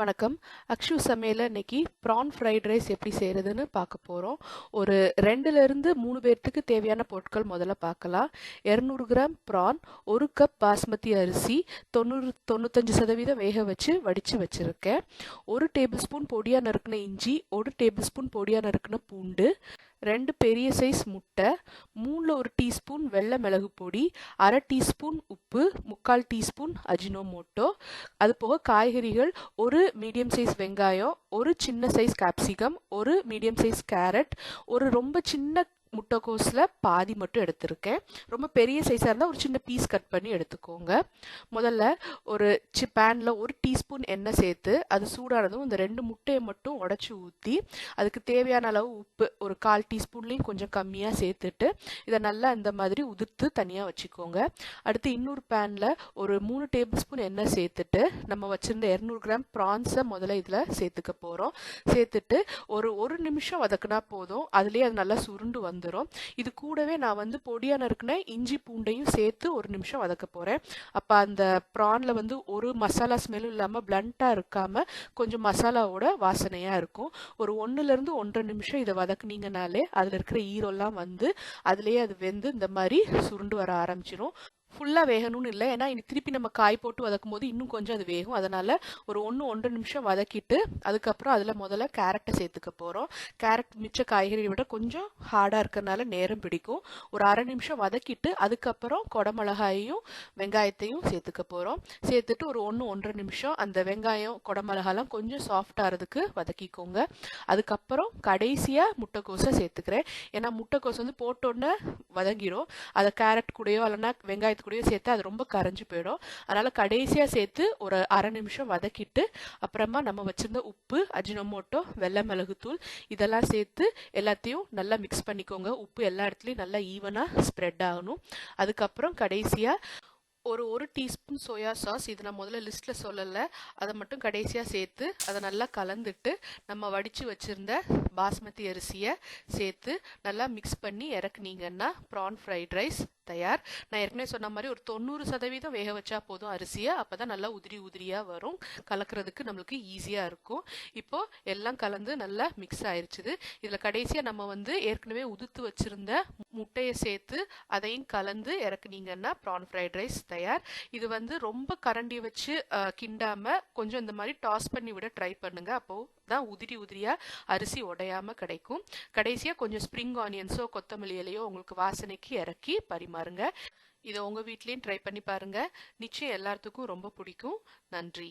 வணக்கம். அக்ஷு சமையலில் இன்னைக்கு ப்ரான் ஃப்ரைட் ரைஸ் எப்படி செய்கிறதுன்னு பார்க்க போகிறோம் ஒரு ரெண்டுலேருந்து மூணு பேர்த்துக்கு தேவையான பொருட்கள் முதல்ல பார்க்கலாம். இரநூறு கிராம் ப்ரான் ஒரு கப் பாஸ்மதி அரிசி தொண்ணூறு தொண்ணூத்தஞ்சு சதவீதம் வேக வச்சு வடித்து வச்சுருக்கேன். ஒரு டேபிள் ஸ்பூன் பொடியாக நறுக்கின இஞ்சி ஒரு டேபிள் ஸ்பூன் பொடியாக நறுக்கின பூண்டு ரெண்டு பெரிய சைஸ் முட்டை மூணில் ஒரு டீஸ்பூன் வெள்ளை மிளகு பொடி அரை டீஸ்பூன் உப்பு முக்கால் டீஸ்பூன் அஜினோமோட்டோ அது போக காய்கறிகள் ஒரு மீடியம் சைஸ் வெங்காயம் ஒரு சின்ன சைஸ் கேப்சிகம் ஒரு மீடியம் சைஸ் கேரட் ஒரு ரொம்ப சின்ன முட்டைக்கோஸில் பாதி மட்டும் எடுத்திருக்கேன். ரொம்ப பெரிய சைஸாக இருந்தால் ஒரு சின்ன பீஸ் கட் பண்ணி எடுத்துக்கோங்க. முதல்ல ஒரு சி பேனில் ஒரு டீஸ்பூன் எண்ணெய் சேர்த்து அது சூடானதும் இந்த ரெண்டு முட்டையை மட்டும் உடச்சி ஊற்றி அதுக்கு தேவையான அளவு உப்பு ஒரு கால் டீஸ்பூன்லேயும் கொஞ்சம் கம்மியாக சேர்த்துட்டு இதை நல்லா இந்த மாதிரி உதிர்த்து தனியாக வச்சுக்கோங்க. அடுத்து இன்னொரு பேனில் ஒரு மூணு டேபிள் ஸ்பூன் எண்ணெய் சேர்த்துட்டு நம்ம வச்சுருந்த இரநூறு கிராம் ப்ரான்ஸை முதல்ல இதில் சேர்த்துக்க போகிறோம் சேர்த்துட்டு ஒரு ஒரு நிமிஷம் வதக்குனா போதும். அதுலேயே அது நல்லா சுருண்டு வந்து வந்துடும் இது கூடவே நான் வந்து பொடியாக நறுக்கின இஞ்சி பூண்டையும் சேர்த்து ஒரு நிமிஷம் வதக்க போகிறேன் அப்போ அந்த ப்ரானில் வந்து ஒரு மசாலா ஸ்மெல்லும் இல்லாமல் பிளண்ட்டாக இருக்காமல் கொஞ்சம் மசாலாவோட வாசனையாக இருக்கும். ஒரு ஒன்றுலேருந்து ஒன்றரை நிமிஷம் இதை வதக்குனீங்கனாலே அதில் இருக்கிற ஈரோல்லாம் வந்து அதுலேயே அது வெந்து இந்த மாதிரி சுருண்டு வர ஆரம்பிச்சிடும் ஃபுல்லாக வேகணும்னு இல்லை. ஏன்னா இனி திருப்பி நம்ம காய் போட்டு வதக்கும் போது இன்னும் கொஞ்சம் அது வேகும். அதனால் ஒரு ஒன்று ஒன்றரை நிமிஷம் வதக்கிட்டு அதுக்கப்புறம் அதில் முதல்ல கேரட்டை சேர்த்துக்க போகிறோம் கேரட் மிச்ச காய்கறியை விட கொஞ்சம் ஹார்டாக இருக்கிறதுனால நேரம் பிடிக்கும். ஒரு அரை நிமிஷம் வதக்கிட்டு அதுக்கப்புறம் குடமிளகாயையும் வெங்காயத்தையும் சேர்த்துக்க போகிறோம் சேர்த்துட்டு ஒரு ஒன்று ஒன்றரை நிமிஷம் அந்த வெங்காயம் குடமிளகாலாம் கொஞ்சம் சாஃப்டாகிறதுக்கு வதக்கிக்கோங்க. அதுக்கப்புறம் கடைசியாக முட்டைக்கோஸை சேர்த்துக்கிறேன். ஏன்னா முட்டைக்கோஸ் வந்து போட்டோன்னே வதங்கிடும் அதை கேரட் கூடயோ இல்லைன்னா வெங்காயத்து கூடயும் சேர்த்து அது ரொம்ப கரைஞ்சி போயிடும். அதனால் கடைசியாக சேர்த்து ஒரு அரை நிமிஷம் வதக்கிட்டு அப்புறமா நம்ம வச்சுருந்த உப்பு அஜினோமோட்டோ வெள்ளை மிளகுத்தூள் இதெல்லாம் சேர்த்து எல்லாத்தையும் நல்லா மிக்ஸ் பண்ணிக்கோங்க. உப்பு எல்லா இடத்துலையும் நல்லா ஈவனாக ஸ்ப்ரெட் ஆகணும். அதுக்கப்புறம் கடைசியாக ஒரு ஒரு டீஸ்பூன் சோயா சாஸ் இது நான் முதல்ல லிஸ்ட்டில் சொல்லலை. அதை மட்டும் கடைசியாக சேர்த்து அதை நல்லா கலந்துட்டு நம்ம வடித்து வச்சுருந்த பாஸ்மதி அரிசியை சேர்த்து நல்லா மிக்ஸ் பண்ணி இறக்குனீங்கன்னா ப்ரான் ஃப்ரைட் ரைஸ் தயார். நான் ஏற்கனவே சொன்ன மாதிரி ஒரு தொண்ணூறு சதவீதம் வேக வச்சா போதும் அரிசியை. அப்போ தான் நல்லா உதிரி உதிரியாக வரும். கலக்கிறதுக்கு நம்மளுக்கு ஈஸியாக இருக்கும். இப்போது எல்லாம் கலந்து நல்லா மிக்ஸ் ஆயிடுச்சுது இதில் கடைசியாக நம்ம வந்து ஏற்கனவே உதுத்து வச்சுருந்த முட்டையை சேர்த்து அதையும் கலந்து இறக்குனீங்கன்னா ப்ரான் ஃப்ரைட் ரைஸ் தயார். இது வந்து ரொம்ப கரண்டி வச்சு கிண்டாமல் கொஞ்சம் இந்த மாதிரி டாஸ் பண்ணி விட ட்ரை பண்ணுங்கள் அப்போது தான் உதிரி உதிரியாக அரிசி உடையாமல் கிடைக்கும். கடைசியாக கொஞ்சம் ஸ்ப்ரிங் ஆனியன்ஸோ கொத்தமல்லி இலையோ உங்களுக்கு வாசனைக்கு இறக்கி பரிமாறுங்க. இதை உங்கள் வீட்லேயும் ட்ரை பண்ணி பாருங்கள் நிச்சயம் எல்லாத்துக்கும் ரொம்ப பிடிக்கும். நன்றி.